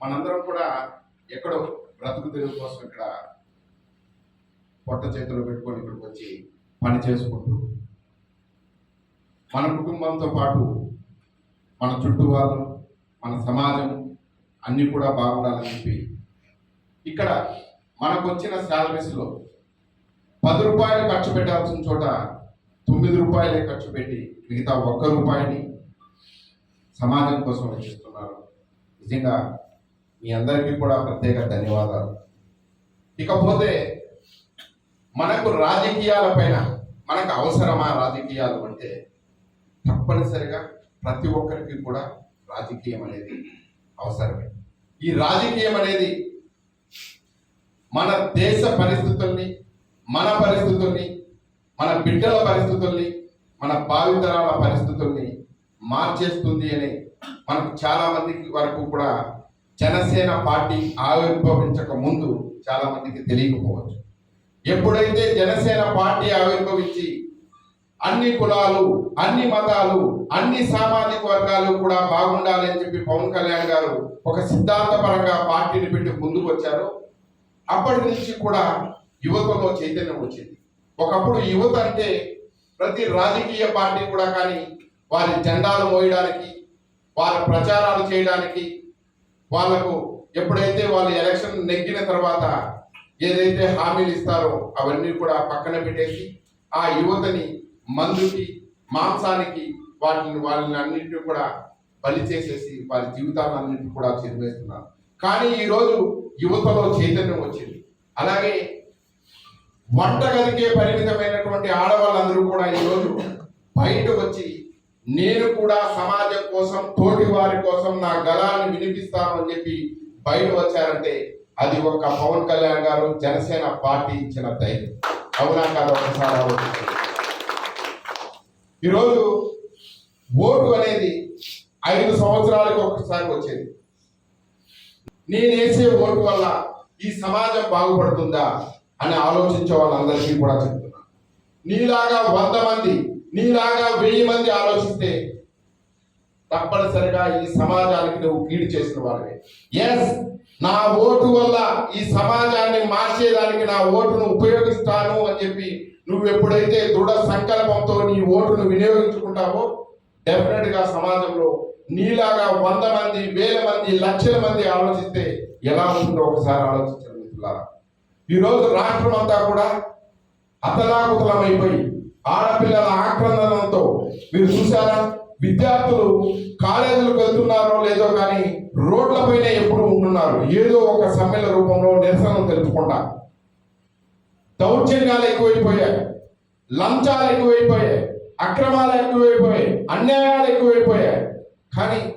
మనందరం కూడా ఎక్కడో బ్రతుకు తెరువు కోసం ఇక్కడ పొట్ట చేతులు పెట్టుకొని ఇక్కడికి వచ్చి పని చేసుకుంటూ మన కుటుంబంతో పాటు మన చుట్టూ వాళ్ళు మన సమాజం అన్నీ కూడా బాగుండాలని చెప్పి ఇక్కడ మనకు వచ్చిన శాలరీస్లో పది రూపాయలు ఖర్చు పెట్టాల్సిన చోట తొమ్మిది రూపాయలే ఖర్చు పెట్టి మిగతా ఒక్క రూపాయిని సమాజం కోసం చేస్తున్నారు. నిజంగా మీ అందరికీ కూడా ప్రత్యేక ధన్యవాదాలు. ఇకపోతే మనకు రాజకీయాల పైన మనకు అవసరమా రాజకీయాలు అంటే తప్పనిసరిగా ప్రతి ఒక్కరికి కూడా రాజకీయం అనేది అవసరమే. ఈ రాజకీయం అనేది మన దేశ పరిస్థితుల్ని మన పరిస్థితుల్ని మన బిడ్డల పరిస్థితుల్ని మన భావితరాల పరిస్థితుల్ని మార్చేస్తుంది అని మనకు చాలా మందికి వరకు కూడా జనసేన పార్టీ ఆవిర్భవించక ముందు చాలా మందికి తెలియకపోవచ్చు. ఎప్పుడైతే జనసేన పార్టీ ఆవిర్భవించి అన్ని కులాలు అన్ని మతాలు అన్ని సామాజిక వర్గాలు కూడా బాగుండాలి అని చెప్పి పవన్ కళ్యాణ్ గారు ఒక సిద్ధాంతపరంగా పార్టీని పెట్టి ముందుకు వచ్చారు. అప్పటి నుంచి కూడా యువతలో చైతన్యం వచ్చింది. ఒకప్పుడు యువత అంటే ప్రతి రాజకీయ పార్టీ కూడా కానీ వారి జెండాలు మోయడానికి వారి ప్రచారాలు చేయడానికి వాళ్ళకు ఎప్పుడైతే వాళ్ళు ఎలక్షన్ నెగ్గిన తర్వాత ఏదైతే హామీలు ఇస్తారో అవన్నీ కూడా పక్కన పెట్టేసి ఆ యువతని మందుకి మాంసానికి వాటిని వాళ్ళని అన్నింటినీ కూడా బలి చేసేసి వారి జీవితాలన్నింటినీ కూడా చెరివేస్తున్నారు. కానీ ఈరోజు యువతలో చైతన్యం వచ్చింది. అలాగే వంటగదికే పరిమితమైనటువంటి ఆడవాళ్ళందరూ కూడా ఈరోజు బయట వచ్చి నేను కూడా సమాజం కోసం తోటి వారి కోసం నా గలాన్ని వినిపిస్తామని చెప్పి బయట వచ్చారంటే అది ఒక పవన్ కళ్యాణ్ గారు జనసేన పార్టీ ఇచ్చిన ధైర్యం. అవునా కాదు ఒకసారి ఈరోజు ఓటు అనేది ఐదు సంవత్సరాలకు ఒకసారి వచ్చేది. నేను వేసే ఓటు వల్ల ఈ సమాజం బాగుపడుతుందా అని ఆలోచించే వాళ్ళందరికీ కూడా చెప్తున్నా. నీలాగా వంద మంది నీలాగా వెయ్యి మంది ఆలోచిస్తే తప్పనిసరిగా ఈ సమాజానికి నువ్వు కీడు చేసిన వాడివే. ఎస్ నా ఓటు వల్ల ఈ సమాజాన్ని మార్చేదానికి నా ఓటును ఉపయోగిస్తాను అని చెప్పి నువ్వు ఎప్పుడైతే దృఢ సంకల్పంతో నీ ఓటును వినియోగించుకుంటావో డెఫినెట్గా సమాజంలో నీలాగా వంద మంది వేల మంది లక్షల మంది ఆలోచిస్తే ఎలా ఉంటుందో ఒకసారి ఆలోచించండి మిత్రులారా. ఈరోజు రాష్ట్రం అంతా కూడా అతలాకుతలమైపోయి ఆడపిల్లల ఆక్రందనతో. మీరు చూసారా విద్యార్థులు కాలేజీలకు వెళ్తున్నారో లేదో కానీ రోడ్లపైన ఎప్పుడు ఉంటున్నారు ఏదో ఒక సమ్మెల రూపంలో నిరసన తెలుపుకుంటా దౌర్జన్యాలు ఎక్కువైపోయాయి. లంచాలు ఎక్కువైపోయాయి. అక్రమాలు ఎక్కువైపోయాయి. అన్యాయాలు ఎక్కువైపోయాయి. కానీ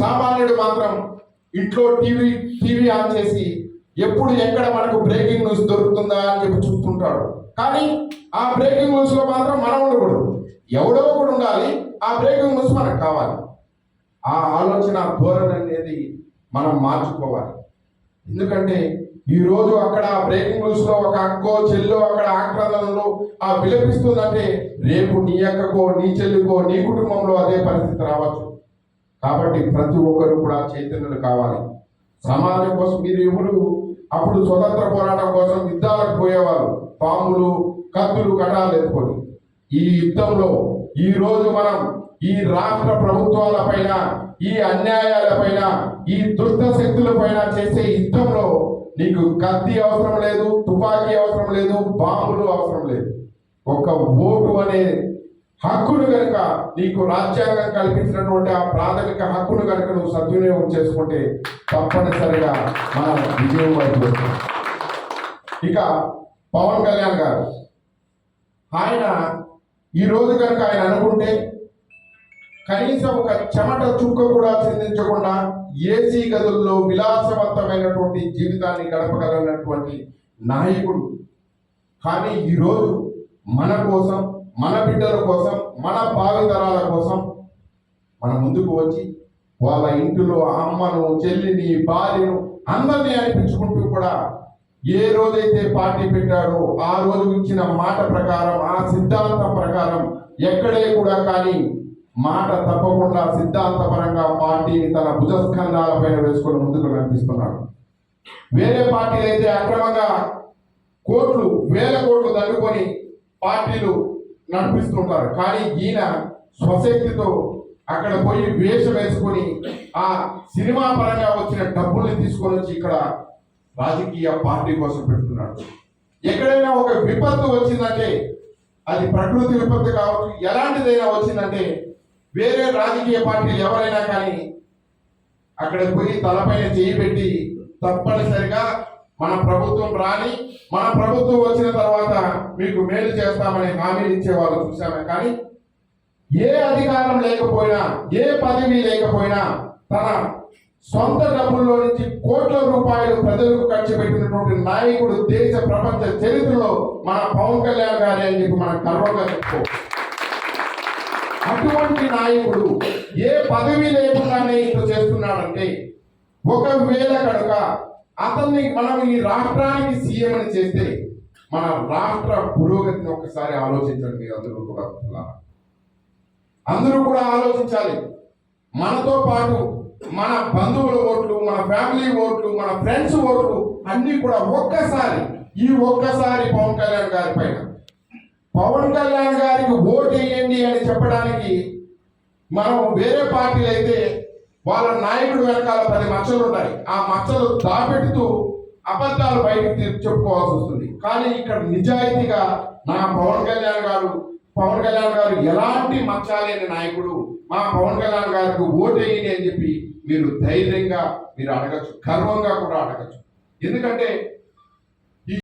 సామాన్యుడు మాత్రం ఇంట్లో టీవీ టీవీ ఆన్ చేసి ఎప్పుడు ఎక్కడ మనకు బ్రేకింగ్ న్యూస్ దొరుకుతుందా అని చెప్పి చూస్తుంటాడు. కానీ ఆ బ్రేకింగ్ న్యూస్లో మాత్రం మనం ఉండకూడదు. ఎవడో కూడా ఉండాలి ఆ బ్రేకింగ్ న్యూస్ మనకు కావాలి. ఆ ఆలోచన ధోరణి అనేది మనం మార్చుకోవాలి. ఎందుకంటే ఈ రోజు అక్కడ బ్రేకింగ్ న్యూస్లో ఒక అక్కో చెల్లో అక్కడ ఆక్రమణలో ఆ విలపిస్తుందంటే రేపు నీ అక్కకో నీ చెల్లికో నీ కుటుంబంలో అదే పరిస్థితి రావచ్చు. కాబట్టి ప్రతి ఒక్కరు కూడా చైతన్యులు కావాలి. సమాజం కోసం మీరు ఎవరు అప్పుడు స్వతంత్ర పోరాటం కోసం యుద్ధాలకు పోయేవారు పాములు కత్తులు కటాలు ఎత్తుకొని. ఈ యుద్ధంలో ఈ రోజు మనం ఈ రాష్ట్ర ప్రభుత్వాలపైన ఈ అన్యాయాలపైన ఈ దుష్ట శక్తుల పైన చేసే యుద్ధంలో నీకు కత్తి అవసరం లేదు తుపాకీ అవసరం లేదు బాంబులు అవసరం లేదు. ఒక ఓటు అనే హక్కును కనుక నీకు రాజ్యాంగం కల్పించినటువంటి ఆ ప్రాథమిక హక్కును కనుక నువ్వు సద్వినియోగం చేసుకుంటే తప్పనిసరిగా మన విజయం వైపు ఇక పవన్ కళ్యాణ్ గారు ఆయన ఈ రోజు కనుక ఆయన అనుకుంటే కనీసం ఒక చెమట చుక్క కూడా చిందించకుండా ఏసీ గదుల్లో విలాసవంతమైనటువంటి జీవితాన్ని గడపగలనటువంటి నాయకుడు. కానీ ఈరోజు మన కోసం మన బిడ్డల కోసం మన భావితరాల కోసం మన ముందుకు వచ్చి వాళ్ళ ఇంటిలో అమ్మను చెల్లిని భార్యను అందరినీ అనిపించుకుంటూ కూడా ఏ రోజైతే పార్టీ పెట్టాడో ఆ రోజు ఇచ్చిన మాట ప్రకారం ఆ సిద్ధాంతం ప్రకారం ఎక్కడే కూడా కానీ మాట తప్పకుండా సిద్ధాంతపరంగా పార్టీని తన భుజస్కంధాల పైన వేసుకొని ముందుకు నడిపిస్తున్నాడు వేరే పార్టీలు అయితే అక్రమంగా కోట్లు వేల కోట్లు తగ్గుకొని పార్టీలు నడిపిస్తుంటారు. కానీ ఈయన స్వశక్తితో అక్కడ పోయి వేషం వేసుకొని ఆ సినిమా పరంగా వచ్చిన డబ్బుల్ని తీసుకొని వచ్చి ఇక్కడ రాజకీయ పార్టీ కోసం పెడుతున్నాడు. ఎక్కడైనా ఒక విపత్తు వచ్చిందంటే అది ప్రకృతి విపత్తు కావచ్చు ఎలాంటిదైనా వచ్చిందంటే వేరే రాజకీయ పార్టీలు ఎవరైనా కానీ అక్కడ పోయి తలపైన చేయి పెట్టి తప్పనిసరిగా మన ప్రభుత్వం రాని మన ప్రభుత్వం వచ్చిన తర్వాత మీకు మేలు చేస్తామని హామీలు ఇచ్చే చూసామే కానీ ఏ అధికారం లేకపోయినా ఏ పదవి లేకపోయినా తన సొంత డబ్బుల్లో నుంచి కోట్ల రూపాయలు ప్రజలకు ఖర్చు పెట్టినటువంటి నాయకుడు దేశ ప్రపంచ చరిత్రలో మన పవన్ కళ్యాణ్ గారి అని చెప్పి మనం గర్వంగా చెప్పుకోవచ్చు. అటువంటి నాయకుడు ఏ పదవి లేకుండానే ఇట్లా చేస్తున్నాడంటే ఒకవేళ కనుక అతన్ని మనం ఈ రాష్ట్రానికి సీఎం అని చేస్తే మన రాష్ట్ర పురోగతిని ఒకసారి ఆలోచించండి మీరు అందరూ కూడా అందరూ కూడా ఆలోచించాలి. మనతో పాటు మన బంధువుల ఓట్లు మన ఫ్యామిలీ ఓట్లు మన ఫ్రెండ్స్ ఓట్లు అన్ని కూడా ఒక్కసారి ఈ ఒక్కసారి పవన్ కళ్యాణ్ గారి పైన. పవన్ కళ్యాణ్ గారికి ఓటు వేయండి అని చెప్పడానికి మనం వేరే పార్టీలు అయితే వాళ్ళ నాయకుడు వెనకాల పది మచ్చలు ఉంటాయి ఆ మచ్చలు దాపెడుతూ అబద్ధాలు బయటకు చెప్పుకోవాల్సి వస్తుంది. కానీ ఇక్కడ నిజాయితీగా నా పవన్ కళ్యాణ్ గారు పవన్ కళ్యాణ్ గారు ఎలాంటి మచ్చాలేని నాయకుడు? మా పవన్ కళ్యాణ్ గారికి ఓటేయండి అని చెప్పి మీరు ధైర్యంగా మీరు అడగచ్చు గర్వంగా కూడా అడగచ్చు. ఎందుకంటే